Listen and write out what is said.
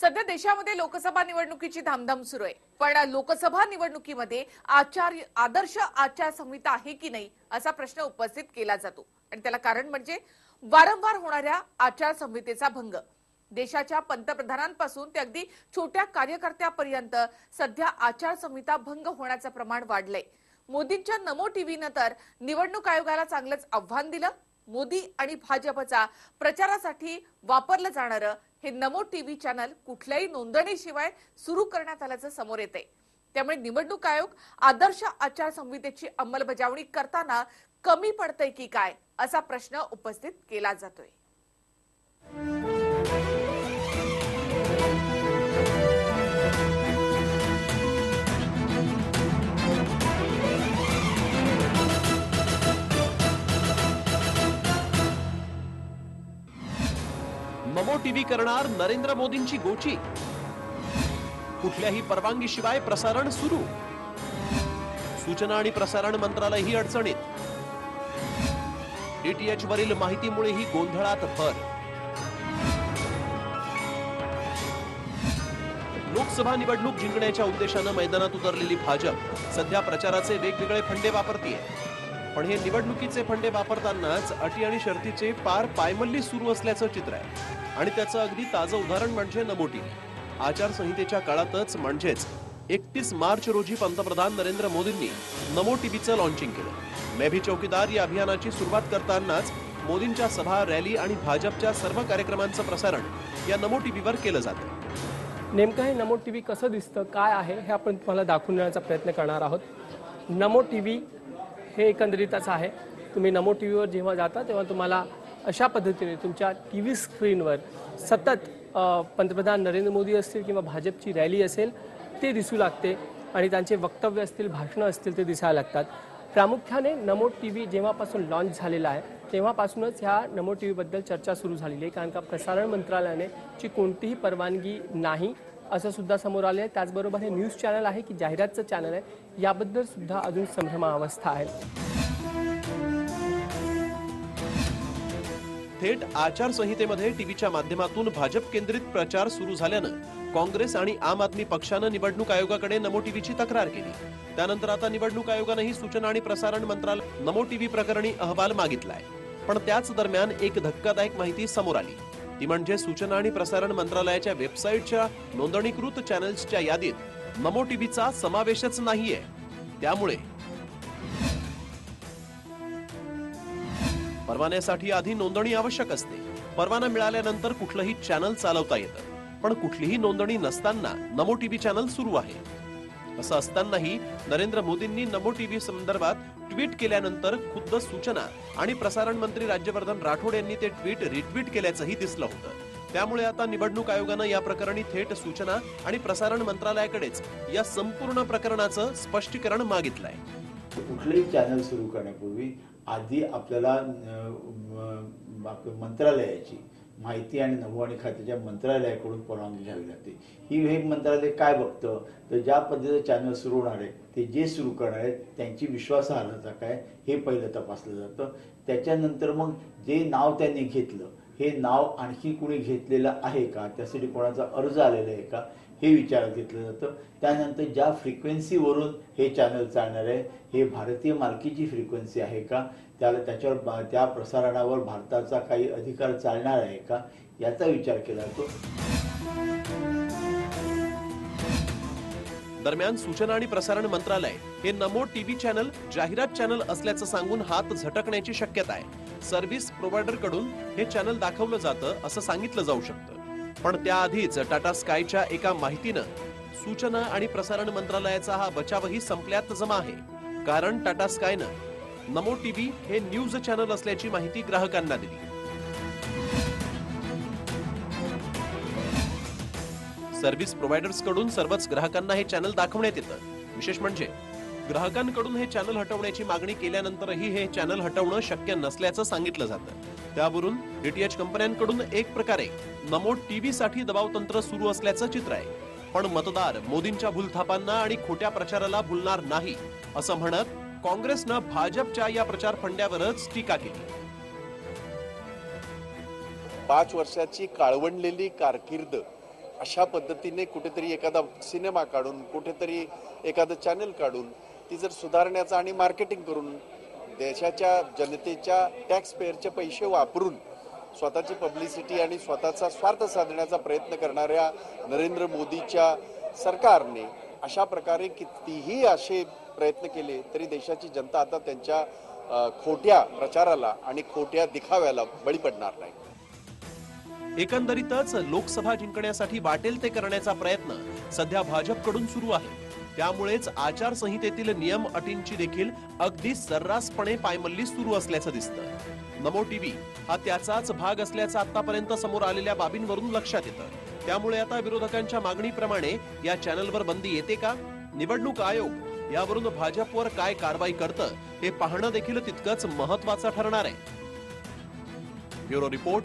सध्या देशामध्ये लोकसभा निवडणुकीची धामधाम सुरू आहे. पण लोकसभा निवडणुकीमध्ये आचार आदर्श आचारसंहिता आहे की नाही असा प्रश्न उपस्थित केला जातो. आणि त्याला कारण म्हणजे वारंवार होणाऱ्या आचारसंहितेचा भंग. देशाच्या पंतप्रधानांपासून ते अगदी छोट्या कार्यकर्त्यापर्यंत सध्या आचारसंहिता भंग होण्याचं प्रमाण वाढलंय. मोदींच्या नमो टीव्हीनं तर निवडणूक आयोगाला चांगलंच आव्हान दिलं. मोदी आणि भाजपचा प्रचारासाठी वापरलं जाणारं हे नमो टीव्ही चॅनल कुठल्याही नोंदणीशिवाय सुरू करण्यात आल्याचं समोर येतंय. त्यामुळे निवडणूक आयोग आदर्श आचारसंहितेची अंमलबजावणी करताना कमी पडतंय की काय असा प्रश्न उपस्थित केला जातोय. नमो टीव्ही करणार नरेंद्र मोदींची गोची. कुठल्याही परवानगीशिवाय प्रसारण सुरू. सूचना आणि प्रसारण मंत्रालय ही अडचणीत डीटीएच वरील माहितीमुळे ही गोंधळात भर. लोकसभा निवडणूक जिंकण्याच्या उद्देशानं मैदानात उतरलेली भाजप सध्या प्रचाराचे वेगवेगळे फंडे वापरतीये. पण हे निवडणुकीचे फंडे वापरतानाच अटी आणि शर्तीचे पार पायमल्ली सुरू असल्याचं चित्र आहे. आणि त्याचं अगदी ताजं उदाहरण म्हणजे नमो आचारसंहितेच्या काळातच म्हणजेच एकतीस मार्च रोजी पंतप्रधान नरेंद्र मोदींनी नमो टीव्हीचं लॉन्चिंग केलं. मे भी चौकीदार या अभियानाची सुरुवात करतानाच मोदींच्या सभा रॅली आणि भाजपच्या सर्व कार्यक्रमांचं प्रसारण या नमो टीव्हीवर केलं जातं. नेमकं हे नमो टीव्ही कसं दिसतं काय आहे हे आपण तुम्हाला दाखवून देण्याचा प्रयत्न करणार आहोत. नमो टी व्ही हे एकंदरीतच आहे. तुम्ही नमो टी व्हीवर जेव्हा जाता तेव्हा तुम्हाला अशा पद्धतीने तुमच्या टी व्ही स्क्रीनवर सतत पंतप्रधान नरेंद्र मोदी असतील किंवा भाजपची रॅली असेल ते दिसू लागते आणि त्यांचे वक्तव्य असतील भाषणं असतील ते दिसायला लागतात. प्रामुख्याने नमो टी व्ही जेव्हापासून लॉन्च झालेला आहे तेव्हापासूनच ह्या नमो टी व्हीबद्दल चर्चा सुरू झालेली आहे. कारण का प्रसारण मंत्रालयाने ची कोणतीही परवानगी नाही. असं सुद्धा समोर आलं आहे त्याचबरोबर हे न्यूज चॅनल आहे की जाहिरातचं चॅनल आहे याबद्दल सुद्धा अजून संभ्रमावस्था आहे. थेट आचारसंहितेमध्ये टीव्हीच्या माध्यमातून भाजप केंद्रित प्रचार सुरू झाल्यानं काँग्रेस आणि आम आदमी पक्षानं निवडणूक आयोगाकडे नमो टीव्हीची तक्रार केली. त्यानंतर आता निवडणूक आयोगानंही सूचना आणि प्रसारण मंत्रालय नमो टीव्ही प्रकरणी अहवाल मागितलाय. पण त्याच दरम्यान एक धक्कादायक माहिती समोर आली. ती म्हणजे सूचना आणि प्रसारण मंत्रालयाच्या वेबसाईटच्या नोंदणीकृत चॅनल्सच्या यादीत नमो टीव्हीचा समावेशच नाहीये. त्यामुळे परवान्यासाठी आधी नोंदणी आवश्यक असते. परवाना मिळाल्यानंतर कुठलंही चॅनल चालवता येतं. पण कुठलीही नोंदणी नसताना नमो टीव्ही चॅनल सुरू आहे. असं असतानाही नरेंद्र मोदींनी नमो टीव्ही संदर्भात ट्विट केल्यानंतर खुद्द सूचना आणि प्रसारण मंत्री राज्यवर्धन राठोड यांनी ते ट्विट रिट्विट केल्याचंही दिसलं होतं. त्यामुळे आता निवडणूक आयोगानं या प्रकरणी थेट सूचना आणि प्रसारण मंत्रालयाकडेच या संपूर्ण प्रकरणाचं स्पष्टीकरण मागितलंय. कुठलंही चॅनल सुरू करण्यापूर्वी आधी आपल्याला मंत्रालयाची माहिती आणि नभोवाणी खात्याच्या मंत्रालयाकडून परवानगी घ्यावी लागते. ही हे मंत्रालय काय बघतं? तर ज्या पद्धतीचं चॅनल सुरू होणार आहे ते जे सुरू करणार आहेत त्यांची विश्वासार्हता काय हे पहिलं तपासलं जातं. त्याच्यानंतर मग जे नाव त्यांनी घेतलं हे नाव आणखी कुणी घेतलेलं आहे का? त्यासाठी कोणाचा अर्ज आलेला आहे का? हे विचारात घेतलं जातं. त्यानंतर ज्या फ्रिक्वेन्सीवरून हे चॅनल चालणार आहे हे भारतीय मालकीची फ्रिक्वेन्सी आहे का? त्याला त्याच्यावर बा- त्या प्रसारणावर भारताचा काही अधिकार चालणार आहे का? याचा विचार केला जातो. दरम्यान सूचना आणि प्रसारण मंत्रालय हे नमो टीव्ही चॅनल जाहिरात चॅनल असल्याचं सांगून हात झटकण्याची शक्यता आहे. सर्व्हिस प्रोव्हायडरकडून हे चॅनल दाखवलं जातं असं सांगितलं जाऊ शकतं. पण त्याआधीच टाटा स्कायच्या एका माहितीनं सूचना आणि प्रसारण मंत्रालयाचा हा बचावही संपल्यात जमा आहे. कारण टाटा स्कायनं नमो टीव्ही हे न्यूज चॅनल असल्याची माहिती ग्राहकांना दिली. सर्व्हिस प्रोव्हायडर्सकडून सर्वच ग्राहकांना हे चॅनल दाखवण्यात येतं. विशेष म्हणजे ग्राहकांकडून हे चॅनल हटवण्याची मागणी केल्यानंतरही हे चॅनल हटवणं शक्य नसल्याचं सांगितलं जातं. त्यावरून डीटीएच कंपन्यांकडून एक प्रकारे नमो टीव्ही साठी दबाव तंत्र सुरू असल्याचं चित्र आहे. पण मतदार मोदींच्या भूलथापांना आणि खोट्या प्रचाराला भुलणार नाही असं म्हणत काँग्रेसनं भाजपच्या या प्रचार फंड्यावरच टीका केली. पाच वर्षाची काळवंडलेली कारकीर्द अशा पद्धतीने कुठेतरी एखादा सिनेमा काढून कुठेतरी एखादं चॅनल काढून ती जर सुधारण्याचा आणि मार्केटिंग करून देशाच्या जनतेच्या टॅक्स पेअरचे पैसे वापरून स्वतःची पब्लिसिटी आणि स्वतःचा स्वार्थ साधण्याचा प्रयत्न करणाऱ्या नरेंद्र मोदीच्या सरकारने अशा प्रकारे कितीही असे प्रयत्न केले तरी देशाची जनता आता त्यांच्या खोट्या प्रचाराला आणि खोट्या दिखाव्याला बळी पडणार नाही. एकंदरीतच लोकसभा जिंकण्यासाठी वाटेल ते करण्याचा प्रयत्न सध्या भाजपकडून सुरू आहे. त्यामुळेच आचारसंहितेतील नियम अटींची देखील अगदी सर्रासपणे पायमल्ली सुरू असल्याचं दिसतं. नमो टीव्ही हा त्याचाच भाग असल्याचं आतापर्यंत समोर आलेल्या बाबींवरून लक्षात येतं. त्यामुळे आता विरोधकांच्या मागणीप्रमाणे या चॅनलवर बंदी येते का? निवडणूक आयोग यावरून भाजपवर काय कारवाई करतं हे पाहणं देखील तितकंच महत्वाचं ठरणार आहे. Bureau report